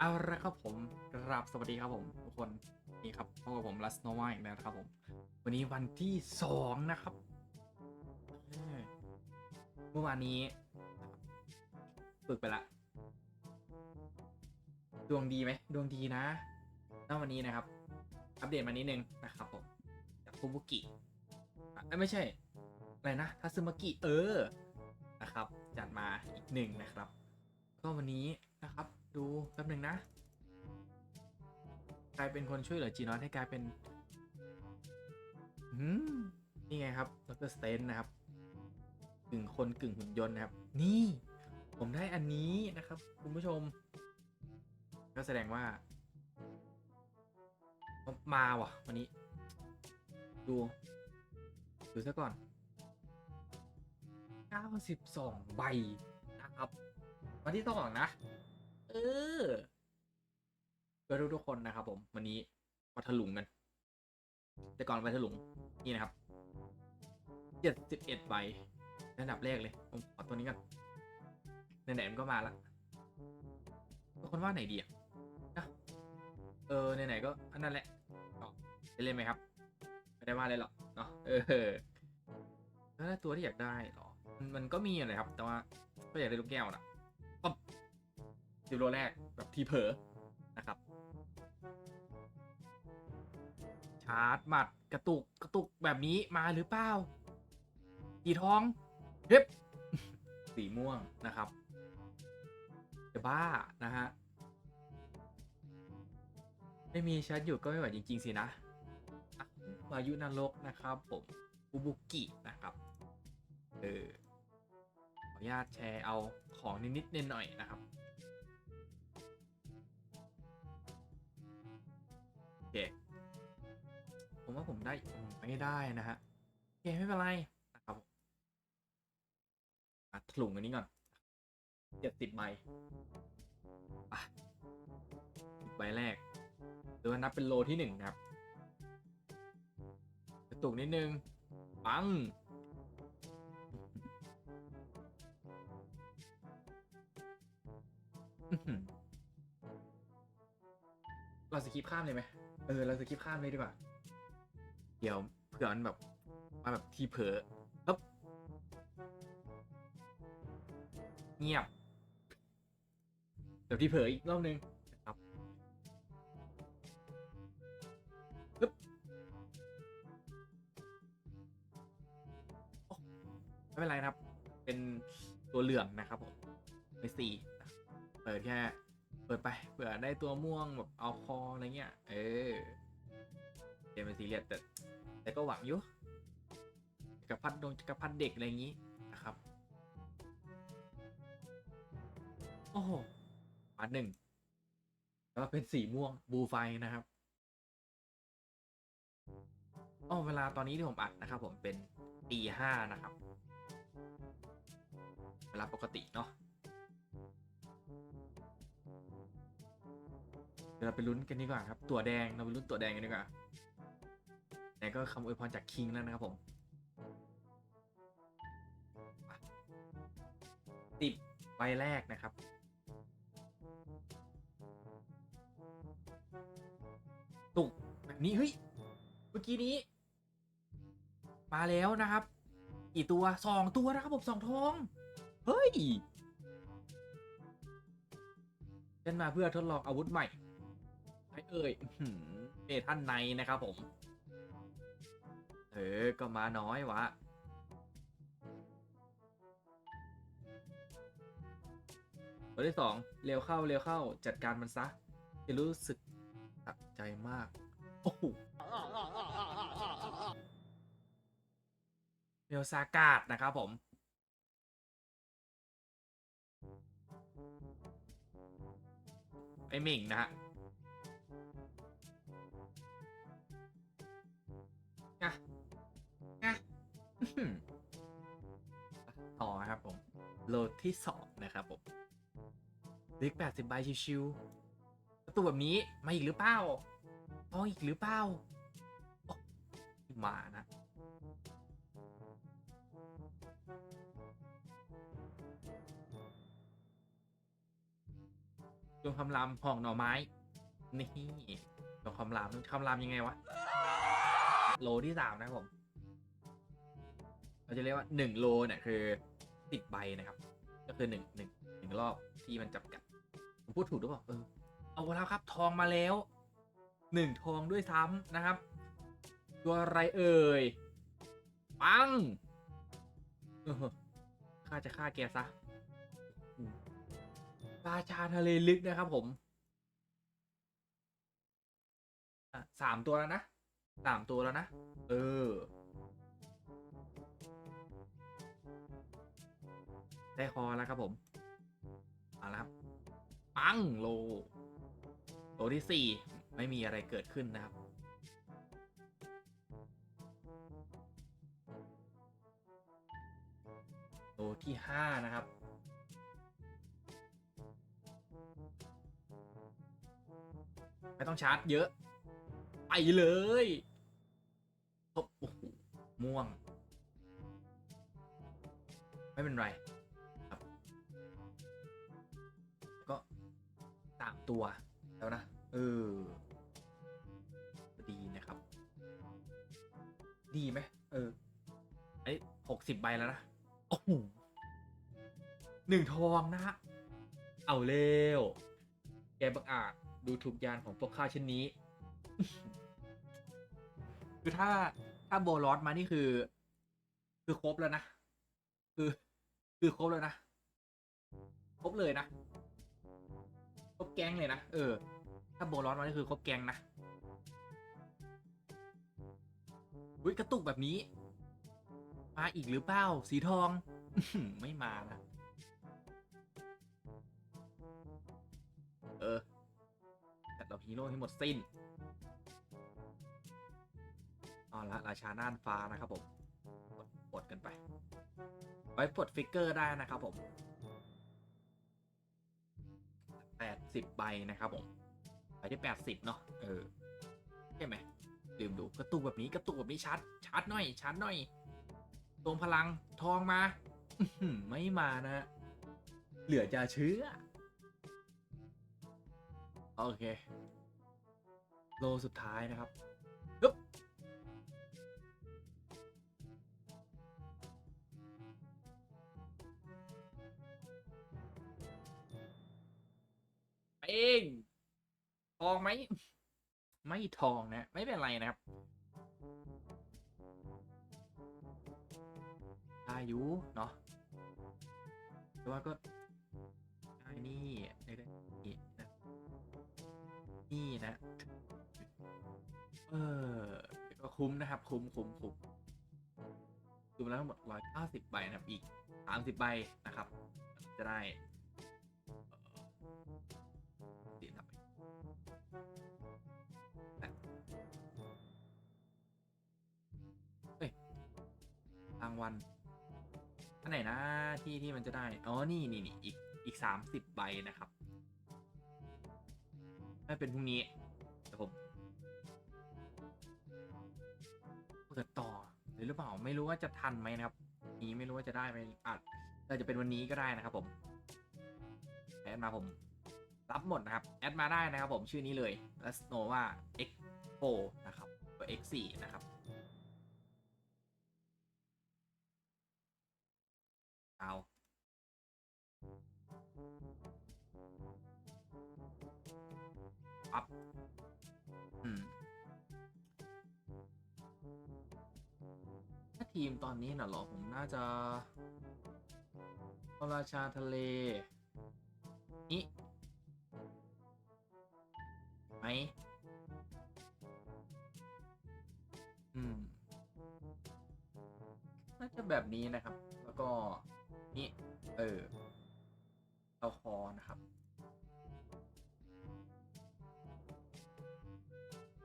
เอาละครับผมกราบสวัสดีครับผมทุกคนนี่ครับพบกับผมลัสโนวาอีกแล้วนะครับผม วันนี้วันที่สองนะครับเมื่อวานนี้ฝึกไปละดวงดีไหมดวงดีนะแล้ววันนี้นะครับ อัปเดตมานิดนึงนะครับผมจากฟูบุกิอะเอ้ไม่ใช่อะไรนะทัซึมากิเออนะครับ จัดมาอีกหนึ่งนะครับ ก็วันนี้นะครับ ดูแป๊บหนึ่งนะ กลายเป็นคนช่วยเหลือจีนอสให้กลายเป็นอืมนี่ไงครับดรสเตนนะครับ กึ่งคนกึ่งหุ่นยนต์นะครับ นี่ผมได้อันนี้นะครับ คุณผู้ชม ก็แสดงว่า มาว่ะ วันนี้ ดู ดูซะก่อน 92 ใบนะครับ วันที่สองนะ เออเพื่อทุกๆคนนะครับผม วันนี้มาถลุงกัน แต่ก่อนไปถลุง นี่นะครับ71ใบระดับแรกเลย ผมขอตัวนี้กันไหนๆมันก็มาละทุกคนว่าไหนดีอะนะเออไหนๆก็อันนั้นแหละจะเล่นไหมครับ ไม่ได้ว่าเลยหรอกเนาะเออแล้วตัวที่อยากได้หรอ มันมันก็มีอะไรครับ แต่ว่าก็อยากได้ลูกแก้วนะ ปั๊บโรแรกแบบทีเผลอนะครับ ชาร์จหมัดกระตุกกระตุกแบบนี้มาหรือเปล่าสีทองเฮ้บสีม่วงนะครับจะบ้านะฮะไม่มีชาร์จอยู่ก็ไม่ไหวจริง ๆ สินะอายุนรกนะครับผมอุบุกินะครับเออขออนุญาตแชร์เอาของนิดๆหน่อยๆนะครับ เค ผมว่าผมได้ผมไม่ได้นะฮะโอเคไม่เป็นไรนะครับมาถลุงอันนี้ก่อนเจ็ดสิบใบอะสิบใบแรกหรือว่านับเป็นโลที่หนึ่งครับกระตุกนิดนึง ปังเราสกิปข้ามเลยไหม เออเราสกิปข้ามเลยดีกว่า เดี๋ยวเผื่อมันแบบมาแบบทีเผลอปึ๊บเงียบ เดี๋ยวทีเผลออีกรอบนึงนะครับปึ๊บไม่เป็นไรครับ เป็นตัวเหลืองนะครับผมไปสี่เปิดแค่ เปิดไปเผื่อได้ตัวม่วงแบบเอาคออะไรเงี้ย เออเกมเป็นซีเรียสแต่แต่ก็หวังอยู่จักรพัดดงจักรพัดเด็กอะไรอย่างงี้นะครับ โอ้โหมาหนึ่งแล้วเป็นสีม่วงบูไฟนะครับอ๋อเวลาตอนนี้ที่ผมอัดนะครับผมเป็นตีห้านะครับ เวลาปกติเนาะ เดี๋ยวเราไปลุ้นกันดีกว่าครับ ตัวแดงเราไปลุ้นตัวแดงกันดีกว่าแต่ก็คำอวยพรจากคิงแล้วนะครับผมสิบใบแรกนะครับ ตุกแบบนี้เฮ้ย เมื่อกี้นี้ มาแล้วนะครับ กี่ตัวสองตัวนะครับผมสองทอง เฮ้ยเล่นมาเพื่อทดลองอาวุธใหม่ เอ่ยอื้อหือเมท่านในนะครับผม เออ ก็มาน้อยวะตัวที่สองเร็วเข้าเร็วเข้าจัดการมันซะ จะรู้สึกตักใจมาก โอ้โหเมลซากาดนะครับผมไอหมิงนะฮะ อื้อหือต่อครับผม โหลดที่สองนะครับผมเล็กแปดสิบใบชิวๆประตูแบบนี้มาอีกหรือเปล่าเอาอีกหรือเปล่ามานะตัวตัวคำรามห่องหน่อไม้ นี่ตัวคำรามคำรามยังไงวะ โลที่สามนะครับผม เราจะเรียกว่าหนึ่งโลเนี่ยคือสิบใบนะครับ ก็คือหนึ่งหนึ่งหนึ่งรอบที่มันจับกัดผมพูดถูกหรือเปล่าเออเอาแล้วครับ ทองมาแล้วหนึ่งทองด้วยซ้ำนะครับ ตัวอะไรเอ่ยปังข้าจะฆ่าแกซะราชาทะเลลึกนะครับผมสามตัวแล้วนะสามตัวแล้วนะ เออ ได้คอแล้วครับผมเอาละครับ ปังโล โลที่สี่ไม่มีอะไรเกิดขึ้นนะครับ โลที่ห้านะครับไม่ต้องชาร์จเยอะ ไปเลยโอ้โหม่วง ไม่เป็นไร ตัวแล้วนะ เออ ดีนะครับ ดีไหม เออ ไอ้หกสิบใบแล้วนะ โอ้โหหนึ่งทองนะฮะ เอาเร็ว แกบังอาจดูถูกยานของพวกข้าเช่นนี้ คือถ้าถ้าโบลอสมานี่คือ คือครบแล้วนะ คือ คือครบแล้วนะ ครบเลยนะ ครบแก๊งเลยนะ เออ ถ้าโบลอสมานี่คือครบแก๊งนะอุ้ยกระตุกแบบนี้ มาอีกหรือเปล่า สีทอง ไม่มานะเออจัดดอกฮีโร่ให้หมดสิ้นเอาละราชาน่านฟ้านะครับผมปลดกันไป ไว้ปลดฟิกเกอร์ได้นะครับผม สิบใบนะครับผมไปได้แปดสิบเนาะเออใช่ไหมลืมดูกระตุกแบบนี้กระตุกแบบนี้ชัดชัดหน่อยชัดหน่อยตรงพลังทองมาไม่มานะ เหลือจะเชื่อ โอเค โลสุดท้ายนะครับ เอง ทองไหม ไม่ทองนะ ไม่เป็นไรนะครับอายุเนาะแต่ว่าก็ได้นี่ได้ได้นี่นะนี่นะ เออ ก็คุ้มนะครับ คุ้มคุ้มคุ้มดูมแล้วทั้งหมดร้อยเก้าสิบใบนะครับ อีกสามสิบใบนะครับ จะได้างวัลอันไหนนะที่ที่มันจะได้ อ๋อ นี่นี่นี่อีกอีกสามสิบใบนะครับไม่เป็นพรุ่งนี้เดี๋ยวผมเปิดต่อหรือเปล่าไม่รู้ว่าจะทันไหมนะครับ นี้ไม่รู้ว่าจะได้ไหมอาจอาจจะเป็นวันนี้ก็ได้นะครับผมแอดมาผม รับหมดนะครับ แอดมาได้นะครับผมชื่อนี้เลย l e t s know ว่า x4 นะครับตัว x4 นะครับ ทีมตอนนี้น่ะหรอ ผมน่าจะพระราชาทะเล นี่ไหมอืม น่าจะแบบนี้นะครับ แล้วก็ นี่ เออเอาคอนะครับ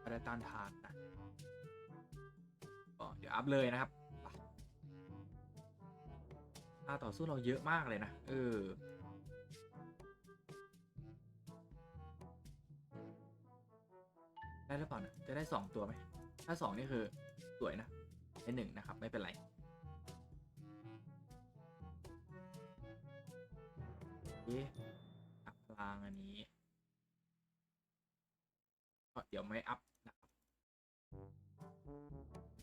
อะไรต้านทานนะก็เดี๋ยวอัพเลยนะครับ ไปค่าต่อสู้เราเยอะมากเลยนะ เออ ได้หรือเปล่านะจะได้สองตัวไหม ถ้าสองนี่คือ สวยนะได้หนึ่งนะครับ ไม่เป็นไร เอ๊ะอัพพลางอันนี้ก็เดี๋ยวไม่อัพนะครับ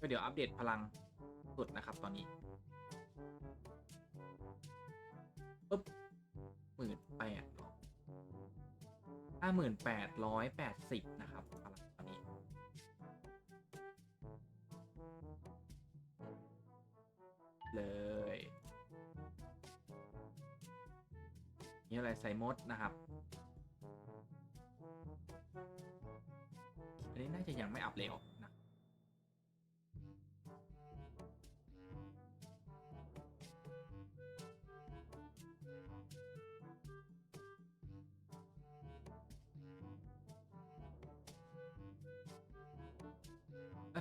ก็เดี๋ยวอัปเดตพลังสุดนะครับตอนนี้ ปุ๊บหมื่นแปดห้าหมื่นแปดร้อยแปดสิบนะครับตอนนี้เลยนี่อะไรใส่มดนะครับ อันนี้น่าจะยังไม่อัพเร็ว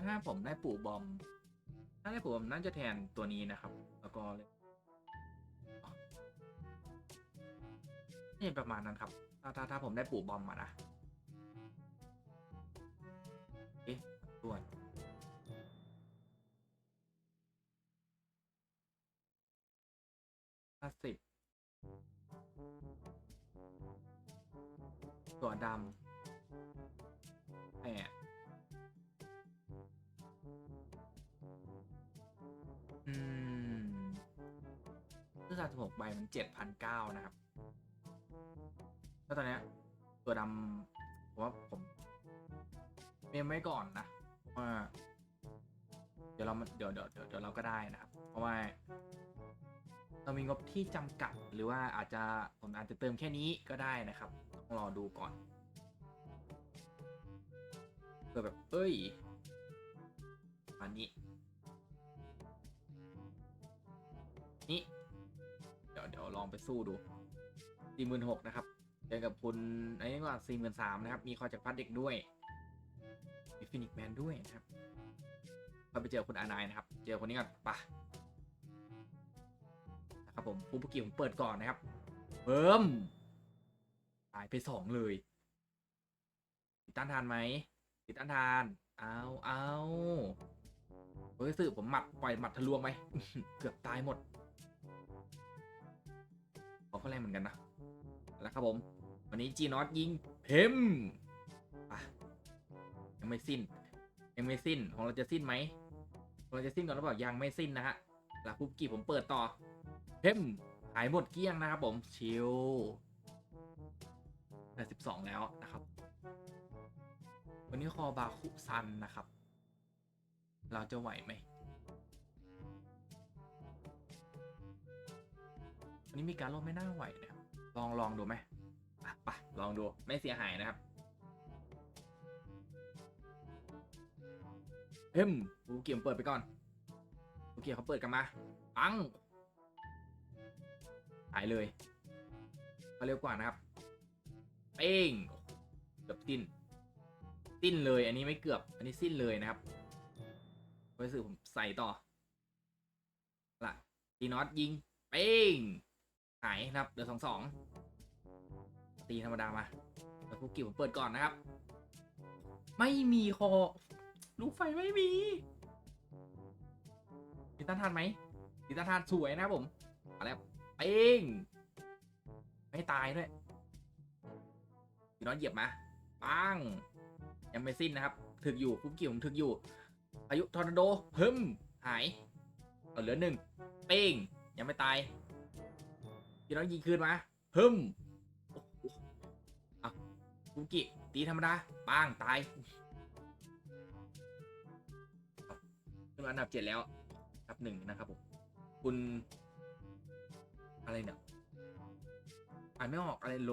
ถ้าผมได้ปู่บอม ถ้าได้ปู่บอมน่าจะแทนตัวนี้นะครับ แล้วก็เลยนี่ประมาณนั้นครับ ถ้าถ้าถ้าผมได้ปู่บอมมานะ 36ใบมัน7,900นะครับแล้วตอนนี้ตัวดำผมว่าผมเมมไว้ก่อนนะว่าเดี๋ยวเราเดี๋ยวเดี๋ยวเดี๋ยวเราก็ได้นะครับ เพราะว่า เรามีงบที่จำกัดหรือว่าอาจจะผมอาจจะเติมแค่นี้ก็ได้นะครับต้องรอดูก่อนเปิดแบบเอ้ยอันนี้ องไปสู้ดูสี่หมื่นหกนะครับเจอกับคุณไอ้นี่ว่าสี่หมื่นสามนะครับ มีคอยจากพัดเด็กด้วย มีฟินิกแมนด้วยนะครับก็ไปเจอคุณอานายนะครับ เจอคนนี้ก่อนปะนะครับผมผู้ปกี่ผมเปิดก่อนนะครับเบิ่มตายไปสองเลย ติดต้านทานไหมติดต้านทานเอาเอาเฮ้ยสื่อผมหมัดปล่อยหมัดทะลวงไหมเกือบตายหมด เขาก็แรงเหมือนกันนะ แล้วครับผม วันนี้จีนอตยิงเพมอะยังไม่สิ้นยังไม่สิ้นของเราจะสิ้นไหมเราจะสิ้นก่อนหรือเปล่ายังไม่สิ้นนะฮะแล้วคุกกี้ผมเปิดต่อ เพมหายหมดเกลี้ยงนะครับผมชิลแต่สิบสองแล้วนะครับ วันนี้คอบาคุซันนะครับ เราจะไหวไหม นนี้มีการลงไม่น่าไหวนะครับ ลองลองดูไหมไปลองดูไม่เสียหายนะครับเอ็มกูเกียมเปิดไปก่อนกูเกียมเขาเปิดกันมาปังหายเลยก็เร็วกว่านะครับ เป้งเกือบสิ้น สิ้นเลยอันนี้ไม่เกือบ อันนี้สิ้นเลยนะครับไว้สื่อผมใส่ต่อละตีน็อตยิง เป้ง หายนะครับเดือสองสองตีธรรมดามาแล้วคุกกี้ผมเปิดก่อนนะครับ ไม่มีคอลูกไฟไม่มีติดต้านทานไหมติดต้านทานสวยนะครับผมมาแล้วเป้งไม่ตายด้วยพี่น้อยเหยียบมาปังยังไม่สิ้นนะครับ ถึกอยู่คุกกี้ผมถึกอยู่อายุทอร์นาโดเพิ่มหายเเหลือหนึ่งเป้งยังไม่ตาย พี่น้องยิงคืนมาเพิ่มอ้โหเอาคุกกี้ตีธรรมดาปังตายขึ้นมาอันดับเจ็ดแล้วอันดับหนึ่งนะครับผมคุณ อะไรเนี่ยอ่านไม่ออกอะไรโล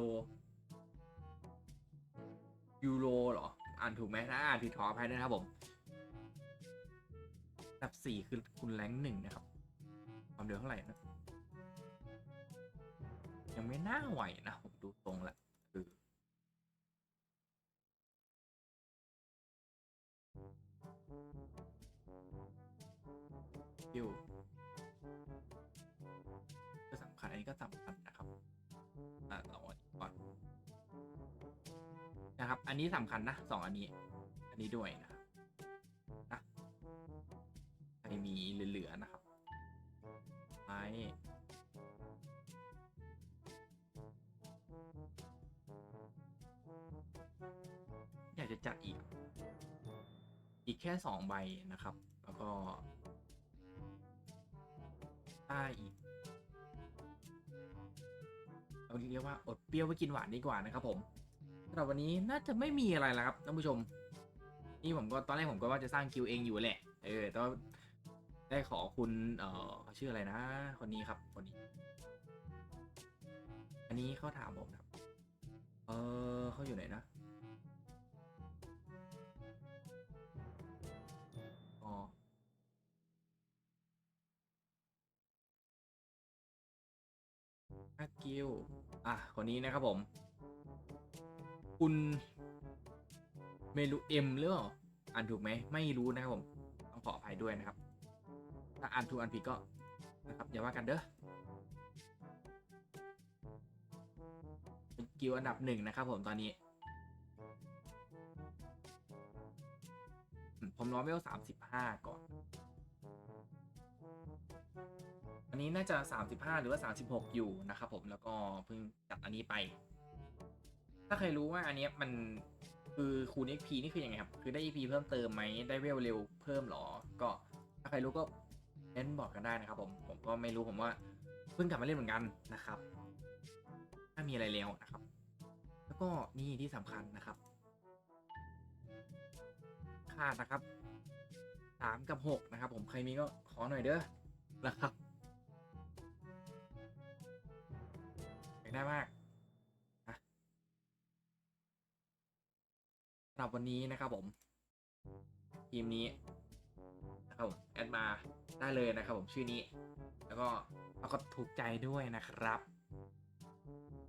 ยูโรเหรอ อ่านถูกไหมถ้าอ่านผิดขออภัยด้นะครับผมอันดับสี่คือคุณแรงหนึ่งนะครับ ความเร็วเท่าไหร่นะ ยังไม่น่าไหวนะผมดูตรงแหละคือคิวก็สำคัญ อันนี้ก็สำคัญนะครับอะเราก่อนนะครับ อันนี้สำคัญนะสองอันนี้ อันนี้ด้วยนะนะใครมีเหลือๆนะครับไป จะอีก อีกแค่สองใบนะครับ แล้วก็ได้อีกเราเรียกว่าอดเปรี้ยวไว้กินหวานดีกว่านะครับผมสำหรับวันนี้น่าจะไม่มีอะไรแล้วครับท่านผู้ชม นี่ผมก็ตอนแรกผมก็ว่าจะสร้างคิวเองอยู่แหละ เออแต่ว่าได้ขอคุณเอ่อชื่ออะไรนะ คนนี้ครับคนนี้ อันนี้เขาถามผมครับ เออเขาอยู่ไหนนะ อากิวอะคนนี้นะครับผม คุณเมลูเอ็มหรือเปล่าอ่านถูกไหมไม่รู้นะครับผม ต้องขออภัยด้วยนะครับ ถ้าอ่านถูกอ่านผิดก็นะครับอย่าว่ากันเด้อเป็นกิวอันดับหนึ่งนะครับผมตอนนี้ ผมรอเวลสามสิบห้าก่อน อันนี้น่าจะ 35 หรือว่า 36 อยู่นะครับผมแล้วก็เพิ่งจัดอันนี้ไป ถ้าใครรู้ว่าอันนี้มันคือคูณ XP นี่คือยังไงครับ คือได้ EP เพิ่มเติมไหมได้เวลเร็วเพิ่มหรอ ก็ถ้าใครรู้ก็เน้นบอกกันได้นะครับผมผมก็ไม่รู้ผมว่าเพิ่งกลับมาเล่นเหมือนกันนะครับ ถ้ามีอะไรแล้วนะครับ แล้วก็นี่ที่สำคัญนะครับขาดนะครับสามกับหกนะครับ ผมใครมีก็ขอหน่อยเด้อนะครับ อยากได้มากนะสำหรับวันนี้นะครับผม ทีมนี้นะครับผมแอดมาได้เลยนะครับผมชื่อนี้ แล้วก็แล้วก็ถูกใจด้วยนะครับ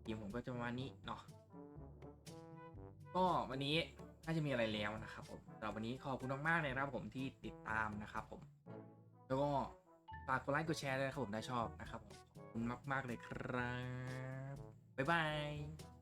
ทีมผมก็จะประมาณนี้เนาะก็วันนี้น่าจะมีอะไรแล้วนะครับผมสำหรับวันนี้ขอบคุณมากๆเลยนะครับผมที่ติดตามนะครับผม แล้วก็ฝากกดไลค์กดแชร์ด้วยนะครับผมถ้าชอบนะครับผม มาก ๆ เลยครับ บ๊ายบาย